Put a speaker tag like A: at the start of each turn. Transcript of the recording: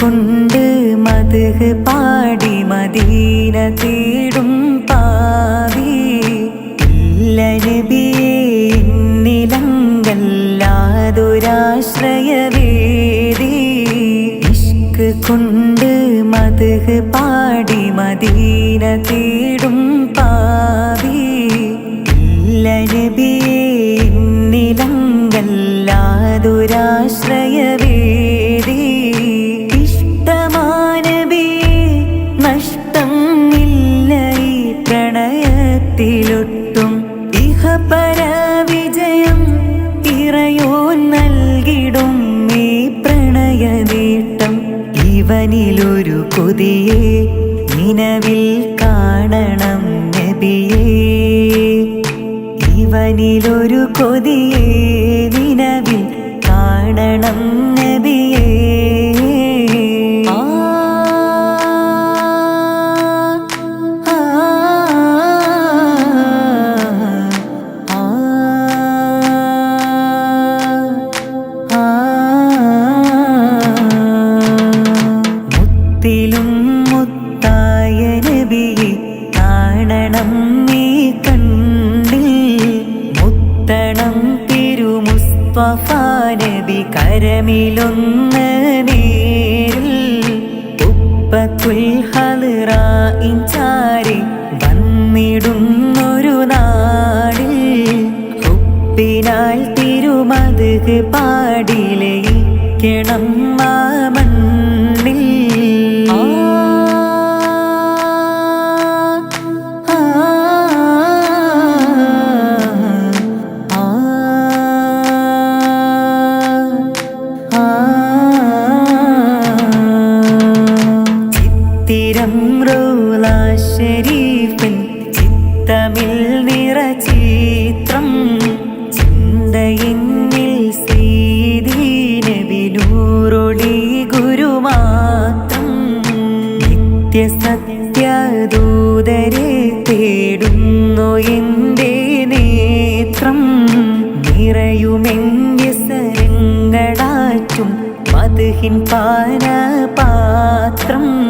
A: കൊണ്ട് മധുഹ് പാടി മദീന തേടും പാവി. ഇല്ല നബിയേ നിലങ്കല്ലാതൊരാശ്രയവേദി ഇഷ്ക് കൊണ്ട് മതഹ് പാടി മദീന തേടും പാവി. ഇല്ല നബിയേ നിലങ്കല്ലാതൊരാശ്രയവേദി ഇഷ്ടമാനബിയേ നഷ്ടം ഇല്ല ഈ പ്രണയത്തിലൊട്ടും. ഇഹപര വിജയം ഇറയോ നൽകിടും ഈ പ്രണയ നേട്ടം ഇവനിലൊരു കൊതിയെ നിലവിൽ കാണണം നബിയേ. ഇവനിലൊരു കൊതിയെ കാണണം നീ കണ്ടിൽ മുത്തണം തിരുമുസ്തഫാനബി കരമിലൊന്ന് നേരിൽ ഉപ്പത്തുൽ ഹലിറായിൻ ചാരി വന്നിടുന്നൊരു നാടിൽ ഉപ്പിനാൽ തിരുമത് പാടിലയിക്കണം ചിത്തിരം റോള ഷരീഫിൻ ചിത്തമിൽ നിറചിത്രം ചിന്തയിന്നിൽ ശ്രീദീനവിനൂറൊളി ഗുരുമാത്രം. നിത്യസത്യദൂതരെ തേടുന്നു എന്റെ നേത്രം. നിറയുമെന്റെ സരങ്ങളാറ്റും മധുഹിൻ പാനപാത്രം.